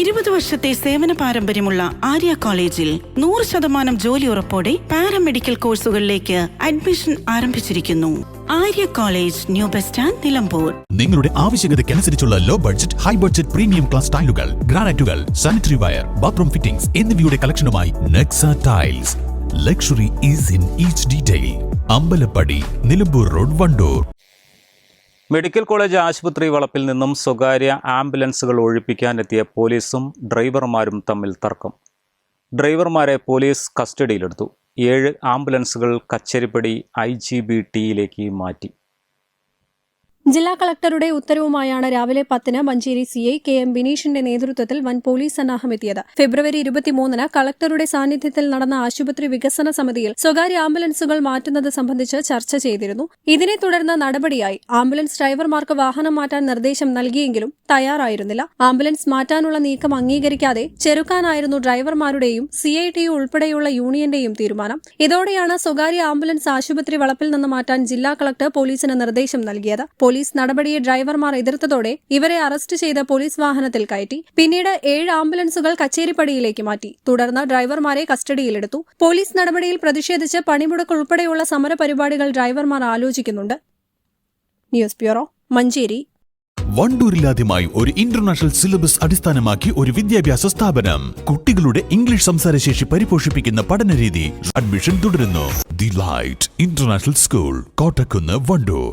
ഇരുപത് വർഷത്തെ സേവന പാരമ്പര്യമുള്ള ആര്യ കോളേജിൽ നൂറ് ശതമാനം ജോലി ഉറപ്പോടെ പാരാമെഡിക്കൽ കോഴ്സുകളിലേക്ക് അഡ്മിഷൻ ആരംഭിച്ചിരിക്കുന്നു. Arya college new bus stand Nilambur. നിങ്ങളുടെ ആവശ്യകതയ്ക്കനുസരിച്ചുള്ള low budget high budget premium class ടൈലുകൾ ഗ്രാനൈറ്റുകൾ സാനിറ്ററി വയർ ബാത്റൂം ഫിറ്റിംഗ്സ് എന്നിവയുടെ കളക്ഷനുമായി Nexa tiles luxury is in each detail Ambalappadi Nilambur road Wandoor. Medical college ആശുപത്രി വളപ്പിൽ നിന്നും സ്വകാര്യ ആംബുലൻസുകൾ ഒഴിപ്പിക്കാനെത്തിയ പോലീസും ഡ്രൈവർമാരും തമ്മിൽ തർക്കം. ഡ്രൈവർമാരെ പോലീസ് കസ്റ്റഡിയിലെടുത്തു. ഏഴ് ആംബുലൻസുകൾ കച്ചേരിപ്പടി ഐ ജി ബി ടിയിലേക്ക് മാറ്റി. ജില്ലാ കളക്ടറുടെ ഉത്തരവുമായാണ് രാവിലെ പത്തിന് Manjeri C I K M ബിനീഷിന്റെ നേതൃത്വത്തിൽ വൻ പോലീസ് സന്നാഹം എത്തിയത്. ഫെബ്രുവരി ഇരുപത്തിമൂന്നിന് കളക്ടറുടെ സാന്നിധ്യത്തിൽ നടന്ന ആശുപത്രി വികസന സമിതിയിൽ സ്വകാര്യ ആംബുലൻസുകൾ മാറ്റുന്നത് സംബന്ധിച്ച് ചർച്ച ചെയ്തിരുന്നു. ഇതിനെ തുടർന്ന് നടപടിയായി ആംബുലൻസ് ഡ്രൈവർമാർക്ക് വാഹനം മാറ്റാൻ നിർദ്ദേശം നൽകിയെങ്കിലും തയ്യാറായിരുന്നില്ല. ആംബുലൻസ് മാറ്റാനുള്ള നീക്കം അംഗീകരിക്കാതെ ചെറുക്കാനായിരുന്നു ഡ്രൈവർമാരുടെയും സി ഐ ടി ഉൾപ്പെടെയുള്ള യൂണിയന്റെയും തീരുമാനം. ഇതോടെയാണ് സ്വകാര്യ ആംബുലൻസ് ആശുപത്രി വളപ്പിൽ നിന്ന് മാറ്റാൻ ജില്ലാ കളക്ടർ പോലീസിന് നിർദ്ദേശം നൽകിയത്. പോലീസ് നടപടിയെ ഡ്രൈവർമാർ എതിർത്തതോടെ ഇവരെ അറസ്റ്റ് ചെയ്ത് പോലീസ് വാഹനത്തിൽ കയറ്റി. പിന്നീട് ഏഴ് ആംബുലൻസുകൾ കച്ചേരിപ്പടിയിലേക്ക് മാറ്റി. തുടർന്ന് ഡ്രൈവർമാരെ കസ്റ്റഡിയിലെടുത്തു. പോലീസ് നടപടിയിൽ പ്രതിഷേധിച്ച് പണിമുടക്ക് ഉൾപ്പെടെയുള്ള സമരപരിപാടികൾ ഡ്രൈവർമാർ ആലോചിക്കുന്നുണ്ട്. News bureau Manjeri. വണ്ടൂരിലാദ്യമായി ഒരു ഇന്റർനാഷണൽ സിലബസ് അടിസ്ഥാനമാക്കി ഒരു വിദ്യാഭ്യാസ സ്ഥാപനം. കുട്ടികളുടെ ഇംഗ്ലീഷ് സംസാരശേഷി പരിപോഷിപ്പിക്കുന്ന പഠനരീതി അഡ്മിഷൻ തുടരുന്നു. The light international school Kottakkunnu Wandoor.